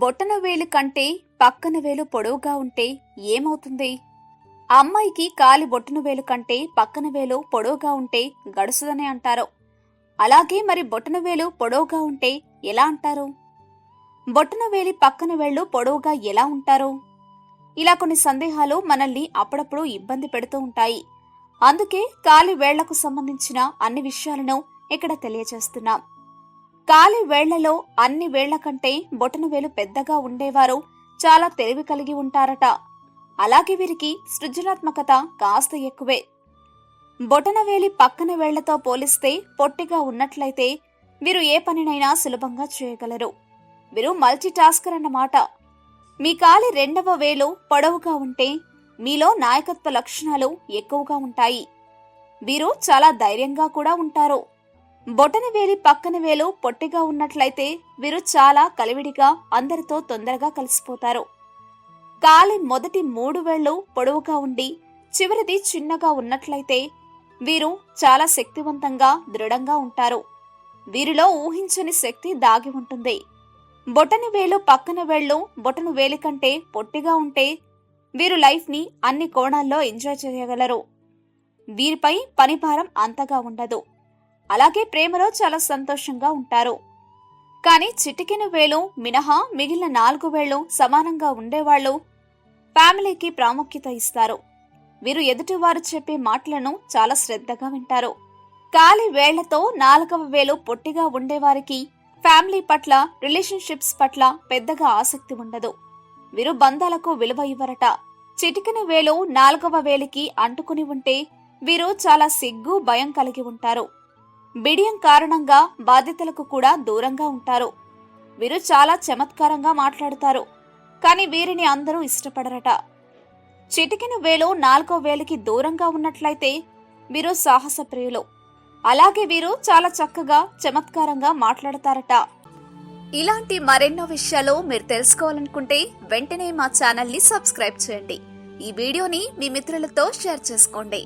బొట్టన వేలు కంటే పక్కన వేలు పొడవుగా ఉంటే ఏమవుతుంది? అమ్మాయికి కాలి బొట్టన వేలు కంటే పక్కన వేలు పొడవుగా ఉంటే గడుసుదని అంటారు. అలాగే మరి బొటన వేలు పొడవుగా ఉంటే ఎలా అంటారు? బొట్టన వేలి పక్కన వేళ్ళు పొడవుగా ఎలా ఉంటారు? ఇలా కొన్ని సందేహాలు మనల్ని అప్పుడప్పుడు ఇబ్బంది పెడుతూ ఉంటాయి. అందుకే కాలి వేళ్ళకు సంబంధించిన అన్ని విషయాలను ఇక్కడ తెలియజేస్తున్నాం. కాలి వేళ్ళలో అన్ని వేళ్ళ కంటే బొటనవేలు పెద్దగా ఉండేవారు. చాలా తెలివి కలిగి ఉంటారట. అలాగే వీరికి సృజనాత్మకత కాస్త ఎక్కువే. బొటనవేలి పక్కన వేళ్ళతో పోలిస్తే పొట్టిగా ఉన్నట్లయితే వీరు ఏ పనినైనా సులభంగా చేయగలరు. వీరు మల్టీ టాస్కర్ అన్నమాట. మీ కాలి రెండవ వేలు పొడవుగా ఉంటే మీలో నాయకత్వ లక్షణాలు ఎక్కువగా ఉంటాయి. వీరు చాలా ధైర్యంగా కూడా ఉంటారు. బొటన వేలి పక్కన వేలు పొట్టిగా ఉన్నట్లయితే వీరు చాలా కలివిడిగా అందరితో తొందరగా కలిసిపోతారు. కాలి మొదటి మూడు వేళ్ళు పొడవుగా ఉండి చివరిది చిన్నగా ఉన్నట్లయితే వీరు చాలా శక్తివంతంగా దృఢంగా ఉంటారు. వీరిలో ఊహించని శక్తి దాగి ఉంటుంది. బొటని వేలు పక్కన వేళ్ళు బొటను వేలి కంటే పొట్టిగా ఉంటే వీరు లైఫ్ని అన్ని కోణాల్లో ఎంజాయ్ చేయగలరు. వీరిపై పనిభారం అంతగా ఉండదు. అలాగే ప్రేమలో చాలా సంతోషంగా ఉంటారు. కానీ చిటికిన వేలు మినహా మిగిలిన నాలుగు వేళ్ళు సమానంగా ఉండేవాళ్ళు ఫ్యామిలీకి ప్రాముఖ్యత ఇస్తారు. వీరు ఎదుటివారు చెప్పే మాటలను చాలా శ్రద్ధగా వింటారు. కాలి వేళ్ళతో నాలుగవ వేలు పొట్టిగా ఉండేవారికి ఫ్యామిలీ పట్ల రిలేషన్షిప్స్ పట్ల పెద్దగా ఆసక్తి ఉండదు. వీరు బంధాలకు విలువ ఇవ్వరట. చిటికిన వేలు నాలుగవ వేలికి అంటుకుని ఉంటే వీరు చాలా సిగ్గు భయం కలిగి ఉంటారు. బిడియం కారణంగా బాధ్యతలకు కూడా దూరంగా ఉంటారు. వీరు చాలా చమత్కారంగా మాట్లాడతారు. కానీ వీరిని అందరూ ఇష్టపడరట. చిటికిన వేలు నాలుగో వేలకి దూరంగా ఉన్నట్లయితే వీరు సాహస ప్రియులు అలాగే వీరు చాలా చక్కగా చమత్కారంగా మాట్లాడతారట. ఇలాంటి మరెన్నో విషయాలు మీరు తెలుసుకోవాలనుకుంటే వెంటనే మా ఛానల్ని సబ్స్క్రైబ్ చేయండి. ఈ వీడియోని మీ మిత్రులతో షేర్ చేసుకోండి.